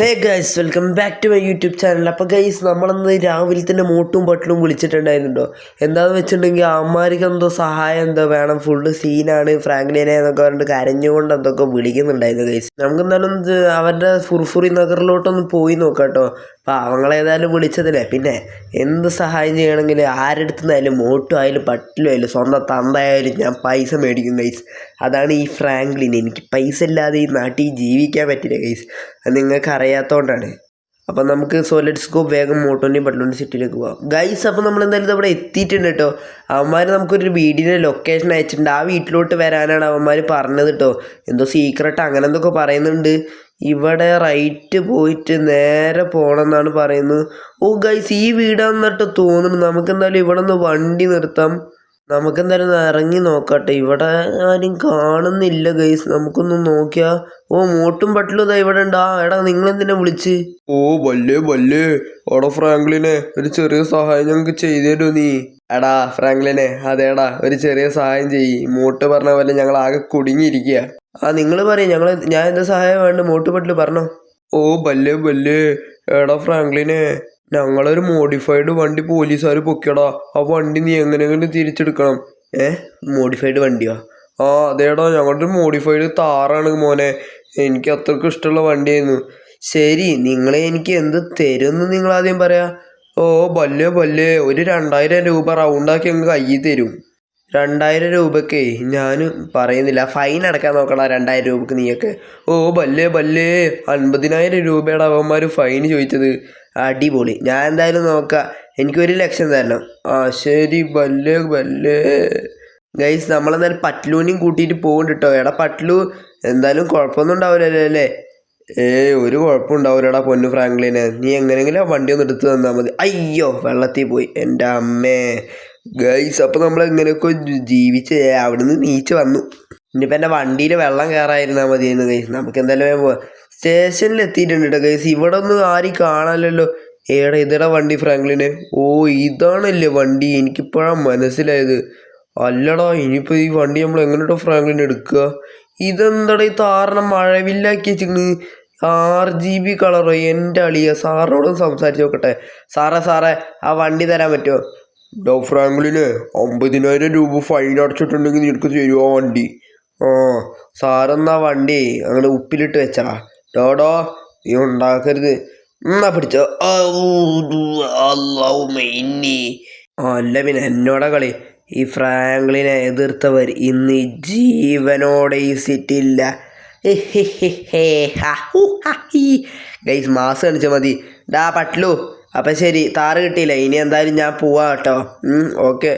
Hey guys welcome back to my YouTube channel അപ്പോൾ guys നമ്മളന്ന് രാവിലെ തന്നെ മോട്ടും പട്ടിലും വിളിച്ചിട്ടുണ്ടായിരുന്നുണ്ടോ എന്താണെന്ന് വെച്ചിട്ടുണ്ടെങ്കിൽ അമ്മമാർക്ക് എന്തോ സഹായം എന്തോ വേണം. ഫുള്ള് സീനാണ് ഫ്രാങ്ക്ലിനെ എന്നൊക്കെ പറഞ്ഞിട്ട് കരഞ്ഞുകൊണ്ട് എന്തൊക്കെ വിളിക്കുന്നുണ്ടായിരുന്നു ഗൈസ് നമുക്ക് എന്തായാലും അവരുടെ ഫുർഫുറി നഗറിലോട്ടൊന്ന് പോയി നോക്കാം കേട്ടോ പാവങ്ങൾ ഏതായാലും വിളിച്ചതില്ലേ? പിന്നെ എന്ത് സഹായം ചെയ്യണമെങ്കിൽ ആരെടുത്തു നിന്നായാലും മോട്ടും ആയാലും പട്ടിലും ആയാലും സ്വന്തം തന്തയായാലും ഞാൻ പൈസ മേടിക്കും ഗൈസ് അതാണ് ഈ ഫ്രാങ്ക്ലിൻ എനിക്ക് പൈസ ഇല്ലാതെ ഈ നാട്ടിൽ ജീവിക്കാൻ പറ്റില്ല ഗൈസ് അത് നിങ്ങൾക്ക് അറിയാത്തതുകൊണ്ടാണ് അപ്പം നമുക്ക് സോലിഡ് സ്കോപ്പ് വേഗം മോട്ടോന്റെയും പട്ടിലോന്റെ സിറ്റിയിലേക്ക് പോകാം ഗൈസ് അപ്പോൾ നമ്മൾ എന്തായാലും ഇവിടെ എത്തിയിട്ടുണ്ട് കേട്ടോ. അവന്മാർ നമുക്കൊരു വീടിന്റെ ലൊക്കേഷൻ അയച്ചിട്ടുണ്ട്. ആ വീട്ടിലോട്ട് വരാനാണ് അവന്മാർ പറഞ്ഞത് കേട്ടോ. എന്തോ സീക്രട്ട് അങ്ങനെ എന്തൊക്കെ പറയുന്നുണ്ട്. ഇവിടെ റൈറ്റ് പോയിട്ട് നേരെ പോകണം എന്നാണ് പറയുന്നത്. ഓ ഗൈസ് ഈ വീടാന്നിട്ട് തോന്നുന്നു. നമുക്ക് എന്തായാലും ഇവിടെ നിന്ന് വണ്ടി നിർത്താം. നമുക്ക് എന്തായാലും ഒന്ന് ഇറങ്ങി നോക്കട്ടെ. ഇവിടെ ആരും കാണുന്നില്ല ഗൈസ് നമുക്കൊന്ന് നോക്കിയാ. ഓ മോട്ടും പട്ടിലും ഇതാ ഇവിടെ ഉണ്ട്. ആ എടാ നിങ്ങൾ എന്തിനാ വിളിച്ച്? ഓ വല്ലേ വല്ലേ ഓടോ ഫ്രാങ്ക്ലിനെ ഒരു ചെറിയ സഹായം ഞങ്ങൾക്ക് ചെയ്തേരോ നീ. എടാ ഫ്രാങ്ക്ലിനെ അതേടാ ഒരു ചെറിയ സഹായം ചെയ്യ്. മോട്ട് പറഞ്ഞ പോലെ ഞങ്ങൾ ആകെ കുടുങ്ങിയിരിക്കുക ആ നിങ്ങൾ പറയും ഞങ്ങൾ ഞാൻ എന്താ സഹായം വേണ്ട? മോട്ട് പട്ടിൽ പറഞ്ഞോ. ഓ വല്ലേ വല്ലേ എടാ ഫ്രാങ്ക്ലിനെ ഞങ്ങളൊരു മോഡിഫൈഡ് വണ്ടി പോലീസുകാർ പൊക്കിയടാ. ആ വണ്ടി നീ എങ്ങനെയെങ്കിലും തിരിച്ചെടുക്കണം. ഏ? മോഡിഫൈഡ് വണ്ടിയോ? ആ അതേടാ. ഞങ്ങളുടെ ഒരു മോഡിഫൈഡ് താറാണ് മോനെ. എനിക്ക് അത്രയ്ക്ക് ഇഷ്ടമുള്ള വണ്ടിയായിരുന്നു. ശരി നിങ്ങളെ എനിക്ക് എന്ത് തരുമെന്ന് നിങ്ങൾ ആദ്യം പറയാ. ഓ ബല്ലേ ബല്ലേ ഒരു രണ്ടായിരം രൂപ റൗണ്ടാക്കി അങ്ങ് കയ്യിൽ തരും. രണ്ടായിരം രൂപക്കേ ഞാൻ പറയുന്നില്ല. ഫൈൻ അടക്കാൻ നോക്കടാ രണ്ടായിരം രൂപക്ക് നീയൊക്കെ. ഓ ബല്ലേ ബല്ലേ അൻപതിനായിരം രൂപയുടെ അവന്മാർ ഫൈൻ ചോദിച്ചത്. അടിപൊളി. ഞാൻ എന്തായാലും നോക്കാം. എനിക്കൊരു ലക്ഷം തരണം. ആ ശരി ബല്ലേ ബല്ലേ. ഗൈസ് നമ്മളെന്തായാലും പട്ലൂനെയും കൂട്ടിയിട്ട് പോകുന്നുണ്ട് കേട്ടോ എടാ പട്ലു എന്തായാലും കുഴപ്പമൊന്നും ഉണ്ടാവില്ലല്ലോ അല്ലേ? ഏ ഒരു കുഴപ്പമുണ്ടാവില്ലടാ പൊന്നു ഫ്രാങ്ക്ലിന്. നീ എങ്ങനെയെങ്കിലും വണ്ടി ഒന്ന് എടുത്ത് തന്നാൽ മതി. അയ്യോ വെള്ളത്തിൽ പോയി. എന്റെ അമ്മേ. ഗൈസ് അപ്പോൾ നമ്മൾ എങ്ങനെയൊക്കെ ജീവിച്ച് അവിടുന്ന് നീച്ച് വന്നു. ഇനിയിപ്പോൾ എന്റെ വണ്ടിയിൽ വെള്ളം കയറായിരുന്നാൽ മതിയായിരുന്നു ഗൈസ് നമുക്ക് എന്തായാലും സ്റ്റേഷനിൽ എത്തിയിട്ടുണ്ട് കേട്ടോ ഗൈസ് ഇവിടെ ഒന്നും ആരും കാണാനല്ലോ ഏടാ ഇതടാ വണ്ടി ഫ്രാങ്ക്ലിന്. ഓ ഇതാണല്ലേ വണ്ടി. എനിക്കിപ്പോഴാണ് മനസ്സിലായത്. അല്ലടാ ഇനിയിപ്പോൾ ഈ വണ്ടി നമ്മൾ എങ്ങനെട്ടോ ഫ്രാങ്ക്ലിൻ എടുക്കുക? ഇതെന്താടാ ഈ താരണം മഴവില്ലാക്കി വെച്ചിരിക്കുന്നത് ആർ ജി ബി കളറോ? എന്റെ അളിയ സാറിനോടും സംസാരിച്ച് നോക്കട്ടെ. സാറേ സാറേ ആ വണ്ടി തരാൻ പറ്റുമോ? ഡോ ഫ്രാങ്ക്ലിന് അമ്പതിനായിരം രൂപ ഫൈൻ അടച്ചിട്ടുണ്ടെങ്കിൽ നിനക്ക് തരുമോ വണ്ടി? ആ സാറെന്നാ വണ്ടി? അങ്ങനെ ഉപ്പിലിട്ട് വെച്ചടാ ഡോഡോ നീ ഉണ്ടാക്കരുത്. എന്നാ പിടിച്ചോ. അല്ല പിന്നെ എന്നോടാ കളി? ഈ ഫ്രാങ്ക്ലിനെ എതിർത്തവർ ഇന്ന് ജീവനോടെ ഈ സിറ്റില്ല ഗൈസ് മാസ് കാണിച്ചാൽ മതി. ഡാ പട്ലു. അപ്പം ശരി താറ് കിട്ടിയില്ല? ഇനി എന്തായാലും ഞാൻ പോവാ കേട്ടോ. ഓക്കെ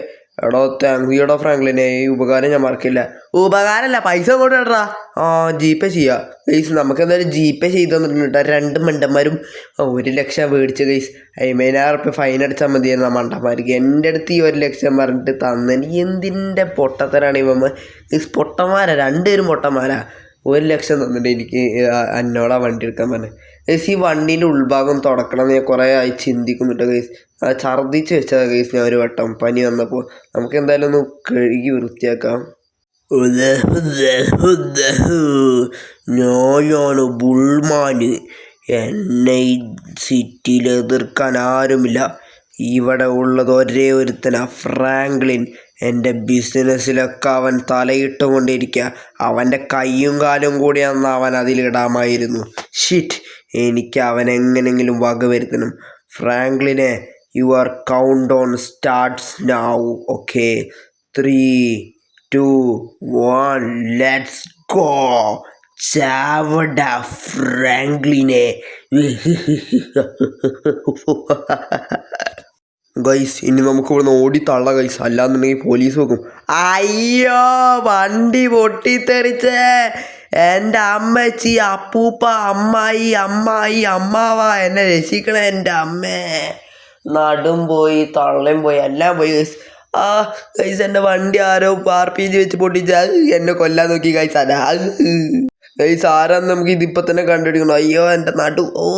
എടോ താങ്ക് യു എടോ ഫ്രാങ്ക്ലിനെ ഈ ഉപകാരം ഞാൻ മറക്കില്ല. ഉപകാരമല്ല പൈസ അങ്ങോട്ട് ഇടറാ ആ ജി പേ ചെയ്യാം. ഗൈസ് നമുക്ക് എന്തായാലും ജി പേ ചെയ്തു തന്നിട്ടുണ്ട് രണ്ട് മണ്ടന്മാരും ഒരു ലക്ഷം മേടിച്ച ഗൈസ് അയ്മ്പതിനായിരം റുപ്യ ഫൈൻ അടിച്ചാൽ മതിയായിരുന്നു ആ മണ്ടന്മാർക്ക്. എന്റെ അടുത്ത് ഈ ഒരു ലക്ഷം പറഞ്ഞിട്ട് തന്നെ. എന്തിന്റെ പൊട്ടത്തരാണ് ഇവന്മാർ? ഗൈസ് പൊട്ടന്മാരാ. രണ്ടുപേരും പൊട്ടന്മാരാ. ഒരു ലക്ഷം തന്നിട്ട് എനിക്ക് എന്നോട് ആ വണ്ടി എടുക്കാൻ പറഞ്ഞു. ഗൈസ് ഈ വണ്ടീന്റെ ഉൾഭാഗം തുടക്കണം എന്ന് ഞാൻ കുറേ ആയി ചിന്തിക്കുന്നുണ്ട് ഗൈസ് ഛർദ്ദിച്ച് വെച്ചതാണ് ഗൈസ് ഞാൻ ഒരു വട്ടം പനി വന്നപ്പോൾ നമുക്ക് എന്തായാലും ഒന്ന് കഴുകി വൃത്തിയാക്കാം. ഞാനാണ് ബുൾമാന്. എന്നെ ഈ സിറ്റിയിൽ എതിർക്കാൻ ആരുമില്ല. ഇവിടെ ഉള്ളത് ഒരേ ഒരുത്തനാ ഫ്രാങ്ക്ലിൻ. എന്റെ ബിസിനസ്സിലൊക്കെ അവൻ തലയിട്ടുകൊണ്ടിരിക്കുക. അവന്റെ കൈയും കാലും കൂടി അന്ന് അവൻ അതിലിടാമായിരുന്നു. ഷിറ്റ് എനിക്ക് അവൻ എങ്ങനെങ്കിലും വകവരുത്തണം ഫ്രാങ്ക്ലിനെ your countdown starts now okay three two one let's go ചാവട ഫ്രാങ്ക്ലിനെ. Guys ഇനി നമുക്ക് ഇവിടുന്ന് ഓടി തള്ള ഗൈസ് അല്ലാന്നുണ്ടെങ്കിൽ പോലീസ് വെക്കും. അയ്യോ വണ്ടി പൊട്ടിത്തെറിച്ചേ. എന്റെ അമ്മച്ചി അപ്പൂപ്പ അമ്മായി അമ്മായി അമ്മാവ. എന്നെ രക്ഷിക്കണേ എന്റെ അമ്മേ. നടും പോയി തള്ളയും പോയി എല്ലാം പോയി ഗൈസ് ആ ഗൈസ് എന്റെ വണ്ടി ആരോ പാർപ്പീജ് വെച്ച് പൊട്ടിച്ചാൽ എന്നെ കൊല്ലാൻ നോക്കി ഗൈസ് അതാ. ഗൈസ് ആരാന്ന് നമുക്ക് ഇതിപ്പോൾ തന്നെ കണ്ടുപിടിക്കണം. അയ്യോ എന്റെ നടു. ഓ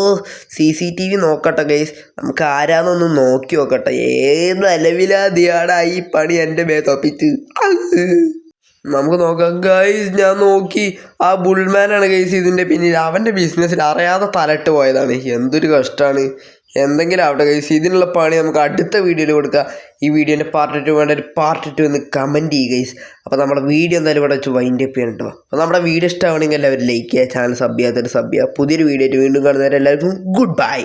സി സി ടി വി നോക്കട്ടെ ഗൈസ് നമുക്ക് ആരാന്നൊന്ന് നോക്കി നോക്കട്ടെ. ഏത് അലവിലാതിയാടാ ഈ പണി എന്റെ മേ തൊപ്പിച്ച് നമുക്ക് നോക്കാം. ഗൈസ് ഞാൻ നോക്കി. ആ ബുൾമാനാണ് ഗൈസ് ഇതിന്റെ പിന്നിൽ. അവന്റെ ബിസിനസ്സിൽ അറിയാതെ തലട്ട് പോയതാണ്. എന്തൊരു കഷ്ടമാണ് എന്തെങ്കിലും ആവട്ടെ ഗൈസ് ഇതിനുള്ള പണി നമുക്ക് അടുത്ത വീഡിയോയിൽ കൊടുക്കുക ഈ വീഡിയോന്റെ പാർട്ട് ടു വേണ്ട ഒരു പാർട്ട് ടു എന്ന് കമന്റ് ചെയ്യുക ഗൈസ് അപ്പോൾ നമ്മുടെ വീഡിയോ എന്തായാലും ഇവിടെ വെച്ച് വൈൻഡ് അപ്പ് ചെയ്യണം കേട്ടോ അപ്പോൾ നമ്മുടെ വീഡിയോ ഇഷ്ടമാണെങ്കിൽ എല്ലാവരും ലൈക്ക് ചെയ്യുക ചാനൽ സബ് ചെയ്യാത്തൊരു സബ് ചെയ്യുക. പുതിയൊരു വീഡിയോ ആയിട്ട് വീണ്ടും കാണുന്നവരെ എല്ലാവർക്കും ഗുഡ് ബൈ